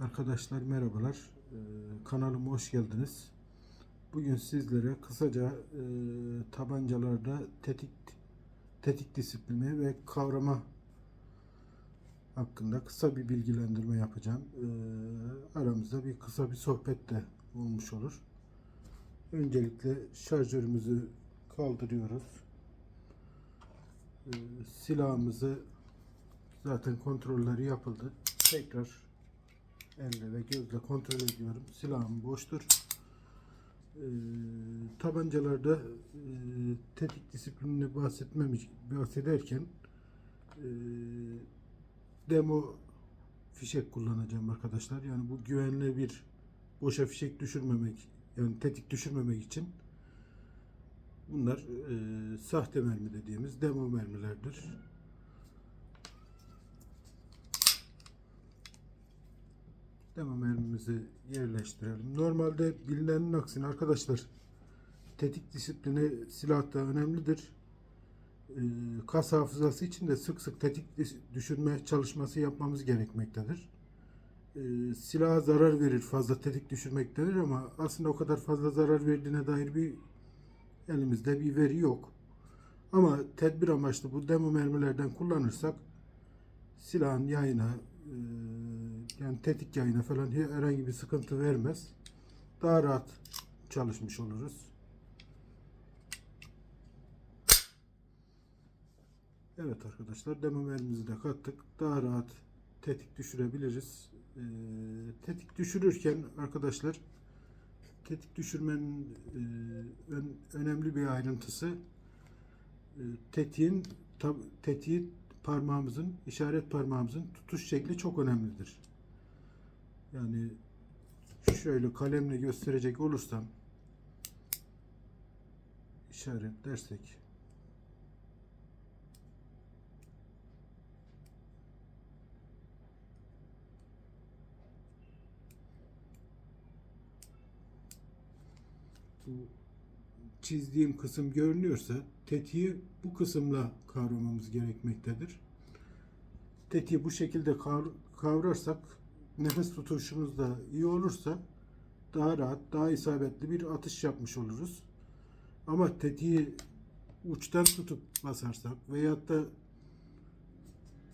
Arkadaşlar merhabalar. Ee, kanalıma hoş geldiniz. Bugün sizlere kısaca e, tabancalarda tetik tetik disiplini ve kavrama hakkında kısa bir bilgilendirme yapacağım. Ee, aramızda bir kısa bir sohbet de olmuş olur. Öncelikle şarjörümüzü kaldırıyoruz. Ee, silahımızı zaten kontrolleri yapıldı. Tekrar elle ve gözle kontrol ediyorum. Silahım boştur. Ee, tabancalarda e, tetik disiplinini bahsetmemiş bahsederken e, demo fişek kullanacağım arkadaşlar. Yani bu güvenli bir boşa fişek düşürmemek yani tetik düşürmemek için bunlar e, sahte mermi dediğimiz demo mermilerdir. Demo mermimizi yerleştirelim. Normalde bilinenin aksine arkadaşlar tetik disiplini silahta önemlidir. Ee, kas hafızası için de sık sık tetik düşürme çalışması yapmamız gerekmektedir. Ee, silaha zarar verir fazla tetik düşürmektedir ama aslında o kadar fazla zarar verdiğine dair bir elimizde bir veri yok. Ama tedbir amaçlı bu demo mermilerden kullanırsak silahın yayına e, yani tetik yayına falan herhangi bir sıkıntı vermez. Daha rahat çalışmış oluruz. Evet arkadaşlar demo mermimizi de kattık. Daha rahat tetik düşürebiliriz. E, tetik düşürürken arkadaşlar tetik düşürmenin e, ön- önemli bir ayrıntısı e, tetiğin tab- tetiği parmağımızın işaret parmağımızın tutuş şekli çok önemlidir. Yani şöyle kalemle gösterecek olursam işaret dersek bu çizdiğim kısım görünüyorsa tetiği bu kısımla kavramamız gerekmektedir. Tetiği bu şekilde kav- kavrarsak nefes tutuşumuz da iyi olursa daha rahat, daha isabetli bir atış yapmış oluruz. Ama tetiği uçtan tutup basarsak veyahut da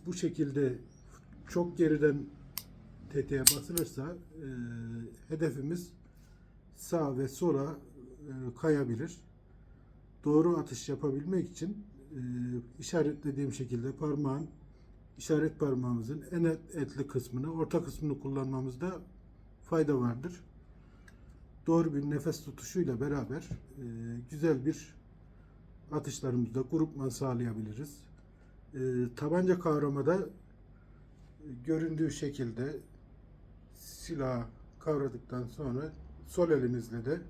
bu şekilde çok geriden tetiğe basılırsa e, hedefimiz sağ ve sola e, kayabilir. Doğru atış yapabilmek için e, işaretlediğim şekilde parmağın işaret parmağımızın en et- etli kısmını, orta kısmını kullanmamızda fayda vardır. Doğru bir nefes tutuşuyla beraber e, güzel bir atışlarımızda grupman sağlayabiliriz. E, tabanca kavramada e, göründüğü şekilde silah kavradıktan sonra sol elimizle de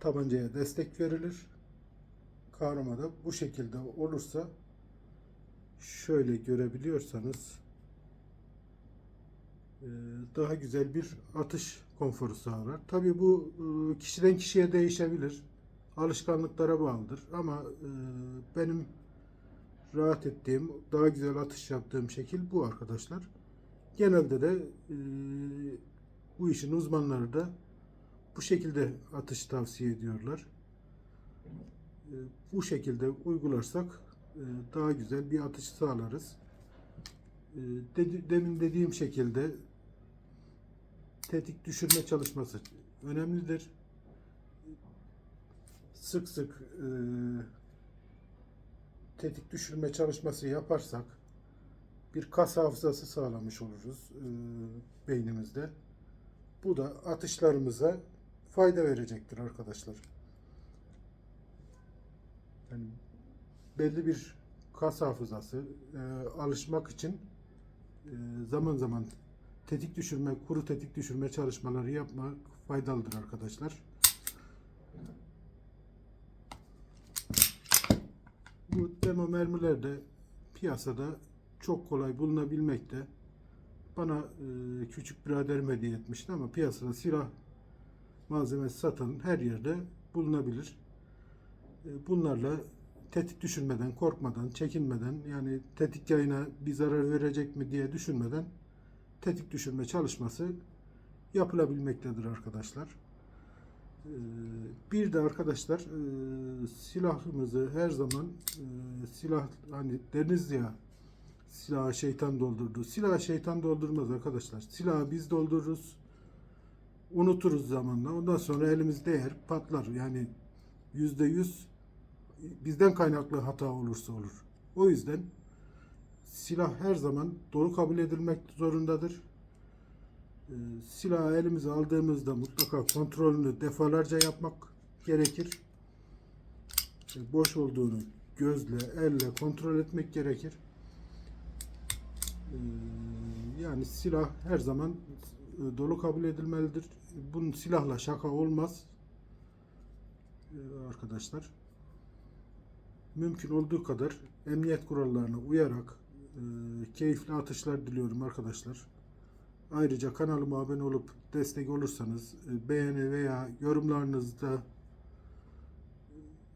tabancaya destek verilir. Kavramada bu şekilde olursa şöyle görebiliyorsanız e, daha güzel bir atış konforu sağlar. Tabii bu e, kişiden kişiye değişebilir. Alışkanlıklara bağlıdır ama e, benim rahat ettiğim, daha güzel atış yaptığım şekil bu arkadaşlar. Genelde de bu işin uzmanları da bu şekilde atış tavsiye ediyorlar. Bu şekilde uygularsak daha güzel bir atış sağlarız. E, Demin dediğim şekilde tetik düşürme çalışması önemlidir. Sık sık e, tetik düşürme çalışması yaparsak bir kas hafızası sağlamış oluruz e, beynimizde. Bu da atışlarımıza fayda verecektir arkadaşlar. Yani belli bir kas hafızası e, alışmak için e, zaman zaman tetik düşürme, kuru tetik düşürme çalışmaları yapmak faydalıdır arkadaşlar. Bu demo mermiler de piyasada çok kolay bulunabilmekte. Bana e, küçük biraderim hediye etmişti ama piyasada silah malzemesi satan her yerde bulunabilir. E, bunlarla tetik düşürmeden, korkmadan, çekinmeden yani tetik yayına bir zarar verecek mi diye düşünmeden tetik düşürme çalışması yapılabilmektedir arkadaşlar. Ee, Bir de arkadaşlar e, silahımızı her zaman e, silah hani deniz ya silahı şeytan doldurdu. Silahı şeytan doldurmaz arkadaşlar. Silahı biz doldururuz. Unuturuz zamanla. Ondan sonra elimiz değer patlar. Yani yüzde yüz bizden kaynaklı hata olursa olur. O yüzden silah her zaman doğru kabul edilmek zorundadır. Ee, silahı elimize aldığımızda mutlaka kontrolünü defalarca yapmak gerekir. Ee, Boş olduğunu gözle, elle kontrol etmek gerekir. Ee, Yani silah her zaman e, dolu kabul edilmelidir. Bunun silahla şaka olmaz. Arkadaşlar mümkün olduğu kadar emniyet kurallarına uyarak e, keyifli atışlar diliyorum arkadaşlar. Ayrıca kanalıma abone olup destek olursanız e, beğeni veya yorumlarınızda e,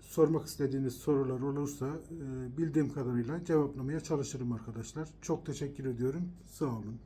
sormak istediğiniz sorular olursa e, bildiğim kadarıyla cevaplamaya çalışırım arkadaşlar. Çok teşekkür ediyorum. Sağ olun.